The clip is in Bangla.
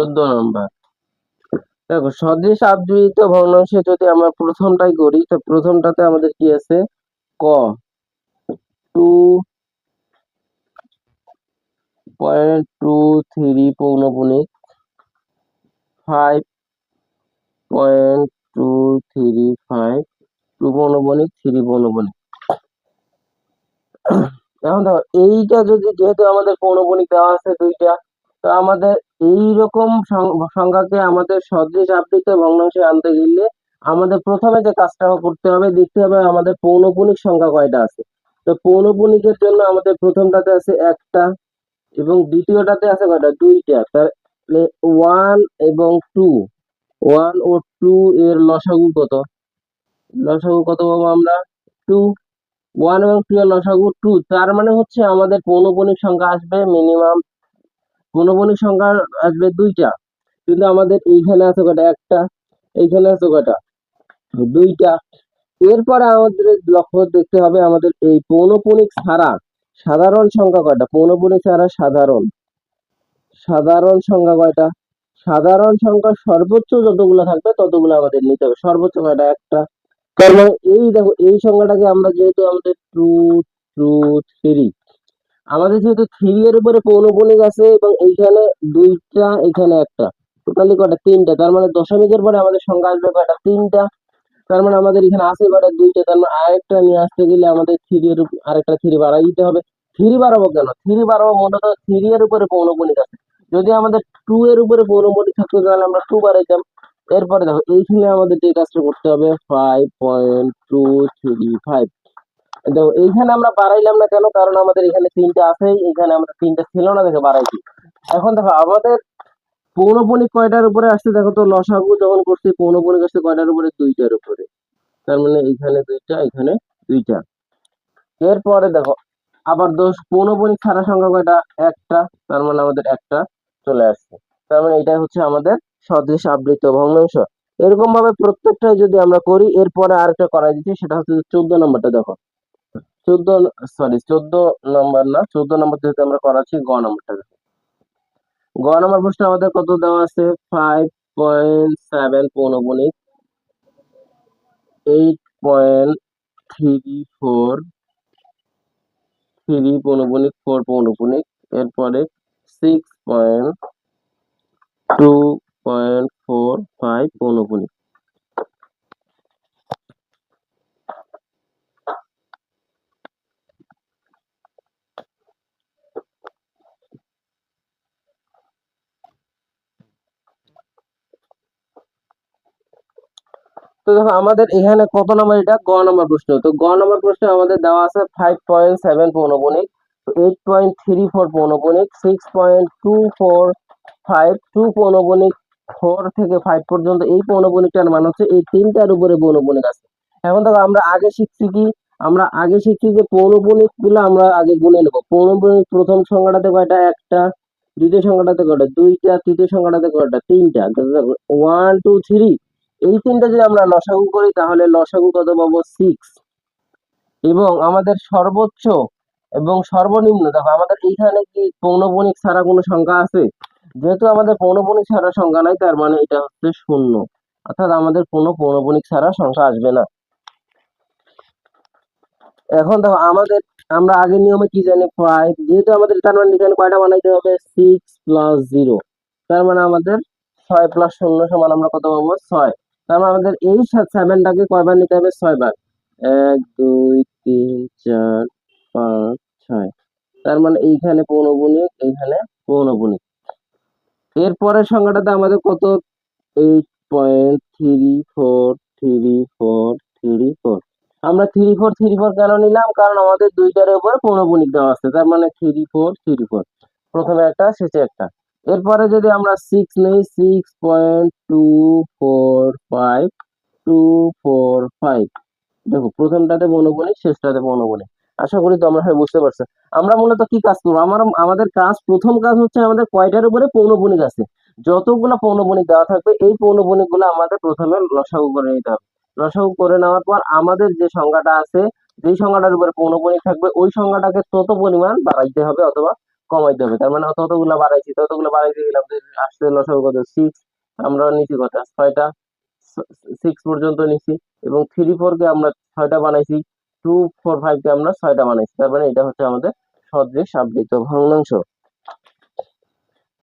চোদ্দ নম্বর। দেখো সদৃশ আবৃত ভগ্নাংশে যদি আমরা প্রথমটাই করি, তো প্রথমটাতে আমাদের কি আছে? ক। Two point two three পৌনপুণিক five point two three five two পৌনপুণিক three পৌনপুণিক এখন দেখো, এইটা যদি যেহেতু আমাদের পৌনপুণিক দেওয়া আছে দুইটা তো আমাদের এই রকম সংখ্যাকে আমাদের সদৃশ আবৃত ভগ্নাংশে আনতে গেলে আমাদের প্রথমে যে কাজটা করতে হবে, দেখতে হবে আমাদের পৌনপুণিক সংখ্যা কয়টা আছে। তো পৌনপুণিকের জন্য আমাদের প্রথমটাতে আছে একটা এবং দ্বিতীয়টাতে আছে কয়টা? দুইটা। তাহলে ওয়ান এবং টু ওয়ান ও টু এর লসাগু কত? লসাগু কত পাবো আমরা? টু ওয়ান এবং টু এর লসাগু টু তার মানে হচ্ছে আমাদের পৌনপুণিক সংখ্যা আসবে মিনিমাম পৌনপুণিক সংখ্যা আসবে দুইটা। কিন্তু আমাদের এইখানে আছে কয়টা? একটা। এইখানে আছে কয়টা? দুইটা। এরপরে আমাদের লক্ষ্য দেখতে হবে আমাদের এই পৌনপুণিক ছাড়া সাধারণ সংখ্যা কয়টা? পৌনপুণিক ছাড়া সাধারণ। সাধারণ সংখ্যা কয়টা? সাধারণ সংখ্যা সর্বোচ্চ যতগুলো থাকবে ততগুলো আমাদের নিতে হবে। সর্বোচ্চ কয়টা? একটা। মানে এই দেখো, এই সংখ্যাটাকে আমরা যেহেতু আমাদের টু টু থ্রি আমাদের যেহেতু থ্রি এর উপরে পৌনপুণিক আছে এবং এইখানে দুইটা, এখানে একটা। টোটালি কয়টা? তিনটা। তার মানে দশমিকের পরে আমাদের সংখ্যা আসবে কটা তিনটা। তার মানে আমাদের এখানে আছে কয়টা? দুইটা। তার মানে আরেকটা নিয়ে আসতে গেলে আমাদের থ্রি এর আরেকটা থ্রি বাড়াই দিতে হবে। থ্রি বাড়াবো কেন? থ্রি বাড়াবো মূলত থ্রি এর উপরে পৌনপুণিক আছে। যদি আমাদের টু এর উপরে পৌনপুণিক থাকতো তাহলে আমরা টু বাড়াইতাম। এরপরে দেখো, এইখানে আমাদের যে কাজটা করতে হবে five point two three five দেখো এইখানে আমরা বাড়াইলাম না কেন? কারণ আমাদের এখানে তিনটা আছে এখানে আমরা তিনটা ছিল না, দেখে বাড়াইছি। এখন দেখো, আমাদের পৌনপুণিক কয়টার উপরে আসছে? দেখো তো, লসাগু যখন করছি পৌনপুণিক আসছে কয়টার উপরে? দুইটার উপরে। তার মানে এইখানে দুইটা, এখানে দুইটা। এরপরে দেখো, আবার দোষ পৌনপুণিক ছাড়া সংখ্যা কয়টা? একটা। তার মানে আমাদের একটা চলে আসছে। তার মানে এটাই হচ্ছে আমাদের সদৃশ আবৃত ভগ্নাংশ। এরকম ভাবে প্রত্যেকটাই যদি আমরা করি, এরপরে আরেকটা করা দিচ্ছি, সেটা হচ্ছে চোদ্দ নম্বরটা, দেখো। চোদ্দ সরি চোদ্দ নম্বর না, চোদ্দ নম্বর যেহেতু আমরা করাচ্ছি, গ নম্বরটা দেখো। গ নম্বর প্রশ্নে আমাদের কত দেওয়া আছে? Five point seven পৌনপুণিক eight point three four three পৌনপুণিক four এরপরে six point two point four five তো দেখো, আমাদের এখানে কত নম্বর? এটা গ নম্বর প্রশ্ন। তো গ নম্বর প্রশ্নে আমাদের দেওয়া আছে ফাইভ পয়েন্ট সেভেন পৌনপুণিক eight point three four পৌনপুণিক six point two four five two পৌনপুণিক four থেকে ফাইভ পর্যন্ত এই পৌনপুণিকটার মান হচ্ছে এই তিনটার উপরে পৌনপুণিক আছে। এখন দেখো, আমরা আগে শিখছি কি? আমরা আগে শিখছি যে পৌনপুণিকগুলো আমরা আগে গুনে নেব। পৌনপুণিক প্রথম সংখ্যাটাতে কয়টা? একটা, দ্বিতীয় সংখ্যাটাতে কয়টা? দুইটা, তৃতীয় সংখ্যাটাতে কয়টা? তিনটা। ওয়ান টু থ্রি এই তিনটা যদি আমরা লসাগু করি, তাহলে লসাগু কত পাবো? সিক্স এবং আমাদের সর্বোচ্চ এবং সর্বনিম্ন, দেখো আমাদের এইখানে কি পৌনপুণিক ছাড়া কোনো সংখ্যা আছে? যেহেতু আমাদের পৌনপুণিক ছাড়া সংখ্যা নাই, তার মানে এটা হচ্ছে শূন্য। অর্থাৎ আমাদের কোনো পৌনপুণিক ছাড়া সংখ্যা আসবে না। এখন দেখো আমাদের, আমরা আগের নিয়মে কি জানি? ফাইভ যেহেতু আমাদের, তার মানে এখানে কয়টা বানাইতে হবে? সিক্স প্লাস জিরো তার মানে আমাদের ছয় প্লাস শূন্য সমান আমরা কত পাবো? ছয়। তার মানে আমাদের এই সেভেনটাকে কয়বার নিতে হবে? ছয়বার। এক, দুই, তিন, চার, পাঁচ, ছয়। তার মানে এইখানে পৌনগুণিক এইখানে পৌনগুণিক এরপরের সংখ্যাটাতে আমাদের কত? Eight point three four three four three four আমরা থ্রি ফোর থ্রি ফোর কেন নিলাম? কারণ আমাদের দুইটার উপরে পৌনগুণিক দেওয়া আছে। তার মানে থ্রি ফোর থ্রি ফোর প্রথমে একটা, শেষে একটা। এরপরে যদি আমরা সিক্স নেই six point two four five two four five দেখো, প্রথমটাতে বনবনি শেষটাতে বনবনি আশা করি তোমরা সবাই বুঝতে পারছ। আমরা মূলত কি কাজ করব? আমার, আমাদের কাজ, প্রথম কাজ হচ্ছে আমাদের কয়টার উপরে পৌনবণিক আছে? যতগুলো পৌনবণিক দেওয়া থাকবে, এই পৌনবণিকগুলো আমাদের প্রথমে লসাগু করে নিতে হবে। লসাগু করে নেওয়ার পর আমাদের যে সংখ্যাটা আছে, যেই সংখ্যাটার উপরে পৌনবণিক থাকবে, ওই সংখ্যাটাকে তত পরিমাণ বাড়াইতে হবে অথবা কমাইতে হবে। তার মানে ততগুলো বাড়াইছি, ততগুলো বাড়াইতে গেলাম যে আসতে লসাগু কত সিক্স আমরা নিচে কত? ছয়টা সিক্স পর্যন্ত নিছি এবং থ্রি ফোর কে আমরা ছয়টা বানাইছি টু ফোর ফাইভ কে আমরা ছয়টা বানাইছি। তার মানে এটা হচ্ছে আমাদের সদৃশ আবৃত ভগ্নাংশ।